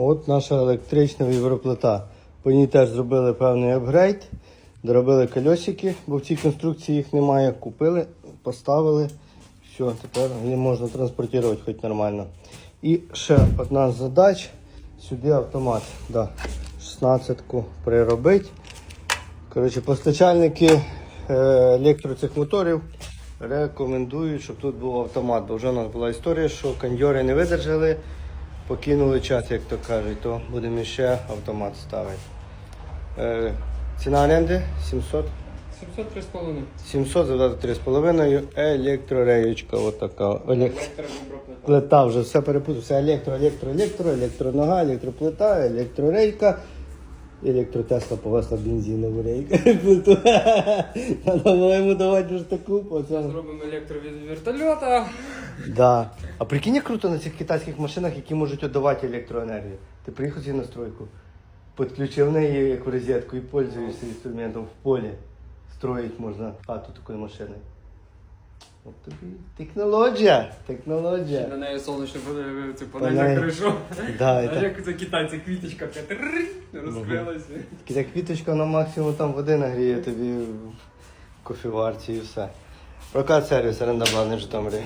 От наша електрична віброплита. По ній теж зробили певний апгрейд. Доробили кольосики, бо в цій конструкції їх немає. Купили, поставили. Все, тепер її можна транспортувати хоч нормально. І ще одна з задач. Сюди автомат. Да. 16-ку приробити. Коротше, постачальники е, електро моторів рекомендують, щоб тут був автомат. Бо вже у нас була історія, що кондьори не видержали, покинули час, як то кажуть, то будемо ще автомат ставити. Е, ціна оренди 700. 703,5. 700 задати 3,5. Електрореєчка. Отака. Плита вже все перепутав. Все електро, електро, електро, електронога, електроплита, електрорейка. Електротесла повезла бензинову рейку. Було йому давати вже таку. Зробимо електро від вертольота. Да. А прикинь, як круто на цих китайських машинах, які можуть віддавати електроенергію. Ти приїхав зі настройку, підключив неї як розетку і пользуєшся інструментом в полі. Строїть можна хату такої машини. От тобі технологія. Технологія. На неї панель- цю Панель. на кришу. Да, А так. як це китайці квіточка розкрилася. Ця квіточка на максимум там води нагріє тобі в кофеварці і все. Прокат сервіс оренда в Житомирі.